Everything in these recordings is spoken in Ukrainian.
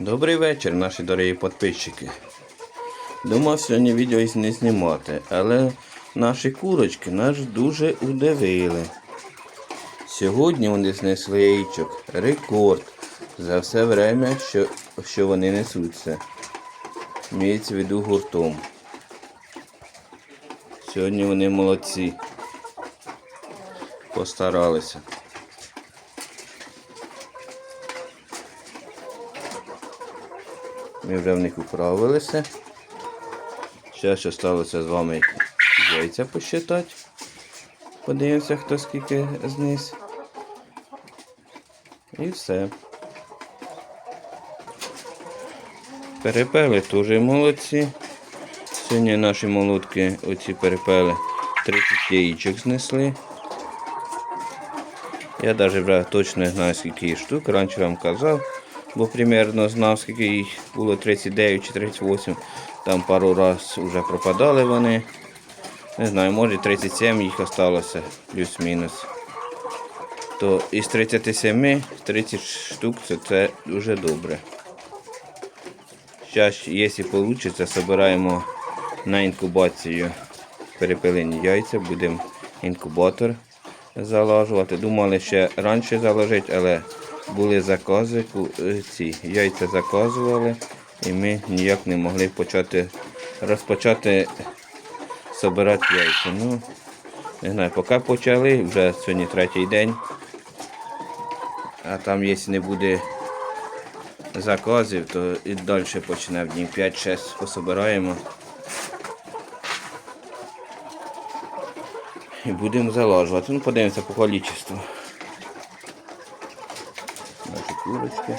Добрий вечір, наші дорогі підписчики. Думав сьогодні відео не знімати, але наші курочки нас дуже удивили. Сьогодні вони знесли яєчок рекорд за все время, що, що вони несуться. Мається в гуртом. Сьогодні вони молодці. Постаралися. Ми вже в них управилися. Ще що сталося з вами яйця посчитати. Подивимося, хто скільки зніс. І все. Перепели теж молодці. Сьогодні наші молотки, оці перепели, 30 яєчок знесли. Я навіть точно не знаю, скільки штук. Раніше вам казав, бо примерно знав, скільки їх було 39 чи 38. Там пару раз вже пропадали вони. Не знаю, може 37 їх осталося, плюс-мінус. То із 37 30 штук це, це дуже добре. Зараз, якщо вийде, збираємо на інкубацію перепилені яйця, будемо інкубатор залажувати. Думали ще раніше заложити, але були закази, е, ці яйця заказували, і ми ніяк не могли почати розпочати збирати яйця. Ну, не знаю, поки почали, вже сьогодні третій день. А там, якщо не буде заказів, то і далі почне в днів 5-6 пособираємо. І будемо залажувати. Ну, подивимося по кількості. Курочки.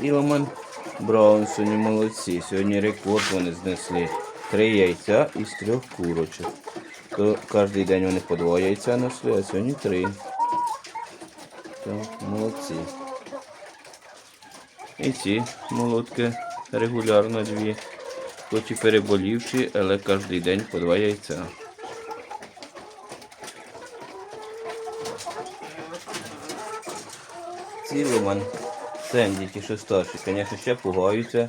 І Ломан Браун сьогодні молодці. Сьогодні рекорд вони знесли. Три яйця із трьох курочок. То кожен день вони по два яйця несли, а сьогодні три. Так, молодці. І ці молотки регулярно дві. Хоч і переболівші, але кожен день по два яйця. Ці Роман Сенді, ті, що старші, звісно, ще пугаються,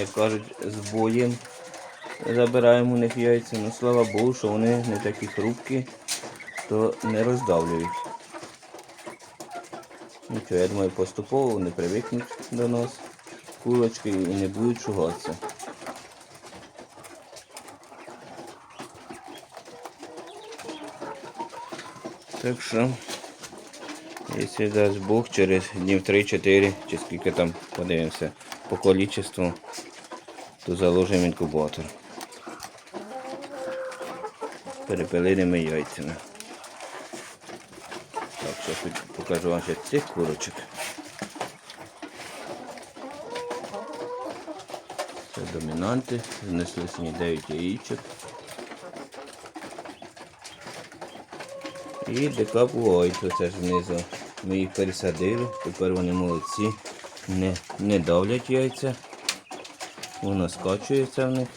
як кажуть, з боєм. Забираємо у них яйця, ну слава Богу, що вони не такі хрупкі, то не роздавлюють. Нічого, я думаю, поступово вони привикнуть до нас, курочки, і не будуть шугатися. Так що, якщо дасть Бог, через днів 3-4, чи скільки там подивимося по количеству, то заложимо інкубатор. Перепилиними яйцями. Так, зараз покажу вам ще цих курочок. Це домінанти, знесли сьогодні 9 яєчок. І декапуойт, оце ж знизу. Ми їх пересадили, тепер вони молодці, не, не давлять яйця. Воно скачується в них.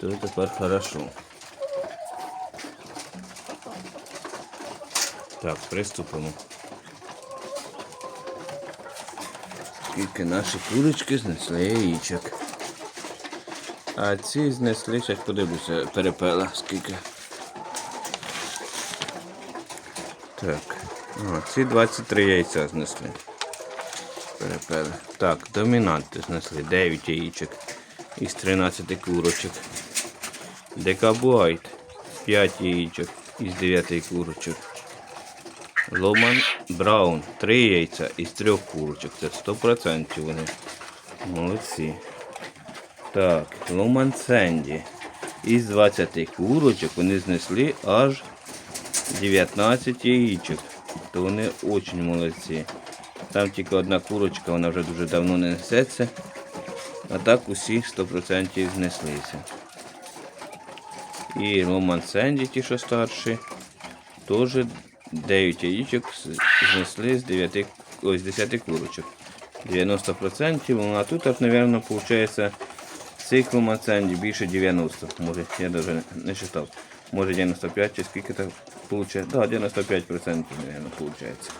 То тепер хорошо. Так, приступимо. Скільки наші курочки знесли яєчок. А ці знесли, зараз подивлюся, перепела скільки. Так, о, ці 23 яйця знесли. Перепели. Так, домінанти знесли 9 яєчок із 13 курочок. Декабуайт 5 яєчок із 9 курочок. Ломан Браун 3 яйця із 3 курочок. Це 100% вони. Молодці. Так, Ломан Сенді. Із 20 курочок вони знесли аж 19 яєчок. То вони дуже молодці. Там тільки одна курочка, вона вже дуже давно не несеться. А так усі 100% знеслися. І Роман Сенді, ті, що старші, теж 9 яєчок з- знесли з 9, ось, з 10 курочок. 90%, а тут, аж, мабуть, виходить, цих Роман Сенді більше 90. Може, я навіть не читав. Може 95 чи скільки там виходить. Так, да, 95%, мабуть, виходить.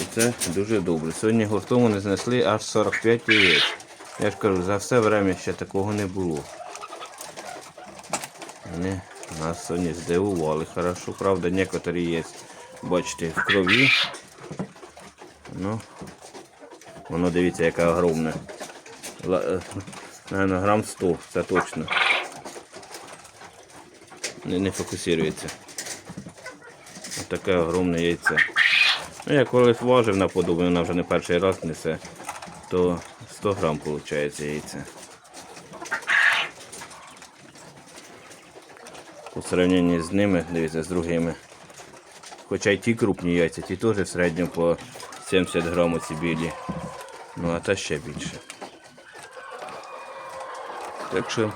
І це дуже добре. Сьогодні гуртом вони знесли аж 45 яєць. Я ж кажу, за все время ще такого не було. Вони нас сьогодні здивували. Хорошо, правда, некоторі є, бачите, в крові. Ну, воно дивіться, яка огромна. Е, грам 100, це точно. Не, не фокусується. Ось таке огромне яйце. Ну, я колись важив на подобу, вона вже не перший раз несе, то 100 грам виходить яйце. У сравненні з ними, дивіться, з другими. Хоча й ті крупні яйця, ті теж в середньому по 70 грам ці білі. Ну а та ще більше. Так що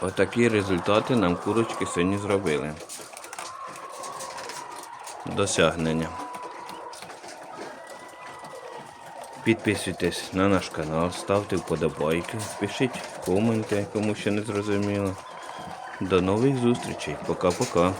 отакі результати нам курочки сьогодні зробили. Досягнення. Підписуйтесь на наш канал, ставте вподобайки, пишіть коменти, кому ще не зрозуміло. До нових зустрічей. Пока-пока.